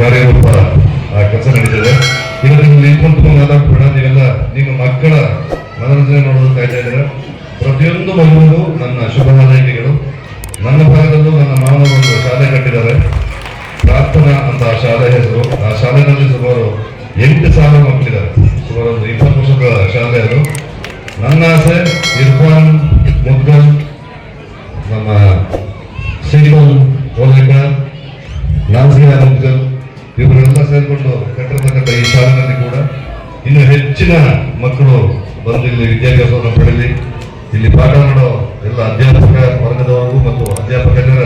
ಕಾರ್ಯರೂಪ ಕೆಲಸ ನಡೀತದೆ. ಇವತ್ತು ನೀವು ನಿಂತ್ಕೊಂಡು ಮಾತಾಡ್ಬೇಡ ನೀವೆಲ್ಲ ನಿಮ್ಮ ಮಕ್ಕಳ ಮನರಂಜನೆ ನೋಡೋದು ಕಾಯ್ತಾ ಇದ್ದೀರಾ? ಪ್ರತಿಯೊಂದು ಮಗುವಿಗೂ ನನ್ನ ಶುಭ ನನ್ನ ಭಾಗದಲ್ಲೂ ನನ್ನ ಮಾವನ ಒಂದು ಶಾಲೆ ಕಟ್ಟಿದ್ದಾರೆ. ಪ್ರಾರ್ಥನಾ ಅಂತ ಆ ಶಾಲೆ ಹೆಸರು. ಆ ಶಾಲೆಯಲ್ಲಿ ಸುಮಾರು ಎಂಟು ಸಾವಿರ ಮಕ್ಕಳಿದ್ದಾರೆ. ಸುಮಾರು ಒಂದು ಇಪ್ಪತ್ತು ವರ್ಷಗಳ ಶಾಲೆ ಅದು. ನನ್ನ ಆಸೆ, ಇರ್ಫಾನ್, ಮುದ್ಗಲ್, ನಮ್ಮ ಸಿಂಗಲ್ ಓಲೇಕರ್ ನಾಸಿಯಾ ಇವರೆಲ್ಲ ಸೇರಿಕೊಂಡು ಕಟ್ಟಿರ್ತಕ್ಕಂಥ ಈ ಶಾಲೆಯಲ್ಲಿ ಕೂಡ ಇನ್ನು ಹೆಚ್ಚಿನ ಮಕ್ಕಳು ಬಂದು ಇಲ್ಲಿ ವಿದ್ಯಾಭ್ಯಾಸವನ್ನು ಪಡೆಯಲಿ. ಇಲ್ಲಿ ಪಾಠ ಮಾಡೋ ಎಲ್ಲ ಅಧ್ಯಾಪಕ ವರ್ಗದವರು ಮತ್ತು ಅಧ್ಯಾಪಕರ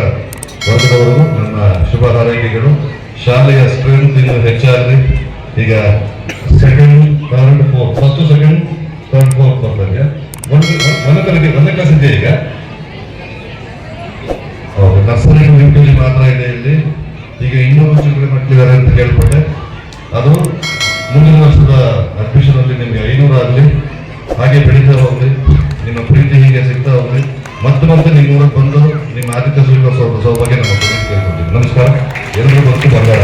ವರ್ಗದವರು ನನ್ನ ಶುಭ ಹಾರೈಕೆಗಳು. ಶಾಲೆಯ ಸ್ಟ್ರೆಂತ್ ಇನ್ನು ಹೆಚ್ಚಾಗಲಿ. ಈಗ second third fourth first second third fourth ಬರ್ತಾರೆ ಒಂದು ಒಂದು ತರಗತಿ ಕ್ಲಾಸ್ ಇದೆಯಾ ಈಗ. ಹೌದು ನರ್ಸರಿ ಮಾತ್ರ ಇದೆ ಇಲ್ಲಿ. ಈಗ ಇನ್ನೂರು ಕಡೆ ಮಾಡ್ತಿದ್ದಾರೆ ಅಂತ ಕೇಳ್ಪಟ್ಟೆ ಅದು ಮುಂದಿನ ವರ್ಷದ ಅಡ್ಮಿಷನ್ ಅಲ್ಲಿ ನಿಮಗೆ ಐನೂರು ಆಗಲಿ, ಹಾಗೆ ಬೆಳೀತಾ ಹೋಗ್ಲಿ. ನಿಮ್ಮ ಪ್ರೀತಿ ಹೀಗೆ ಸಿಗ್ತಾ ಹೋಗ್ಲಿ. ಮತ್ತೆ ಮತ್ತೆ ನಿಮ್ಮ ಊರಿಗೆ ಬಂದು ನಿಮ್ಮ ಆದಿತ್ಯ ಸ್ವೀಕರಿಸುವ ಸೌಭಾಗ್ಯ ನಮ್ಮ ಕೇಳ್ಕೊಳ್ತೀವಿ ನಮಸ್ಕಾರ. ಎಲ್ಲರೂ ಬಂದು ಬಂಗಾರ.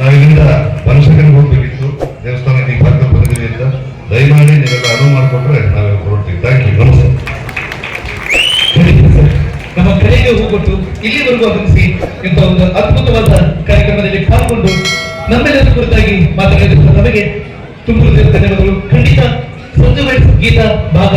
ನಾವಿಲ್ಲಿಂದ ಬನಶಂಕರಿಗೆ ಹೋಗ್ಬೇಕಿತ್ತು. ದೇವಸ್ಥಾನಕ್ಕೆ ಈ ಪಾರ್ಕ್ ಬಂದಿದ್ದೀವಿ ಅಂತ. ದಯಮಾಡಿ ನೀವೆಲ್ಲ ಅನುವು ಮಾಡಿಕೊಟ್ರೆ ನಾವೇ ನಮ್ಮ ಹೂ ಕೊಟ್ಟು ಇಲ್ಲಿವರೆಗೂ ಆಗಮಿಸಿ ಇಂಥ ಒಂದು ಅದ್ಭುತವಾದ ಕಾರ್ಯಕ್ರಮದಲ್ಲಿ ಪಾಲ್ಗೊಂಡು ನಮ್ಮೆಲ್ಲರ ಕುರಿತಾಗಿ ಮಾತನಾಡಿದ ನಮಗೆ ತುಂಬ ಧನ್ಯವಾದಗಳು. ಖಂಡಿತ ಸಂಜೆ ಗೀತಾ ಭಾಗ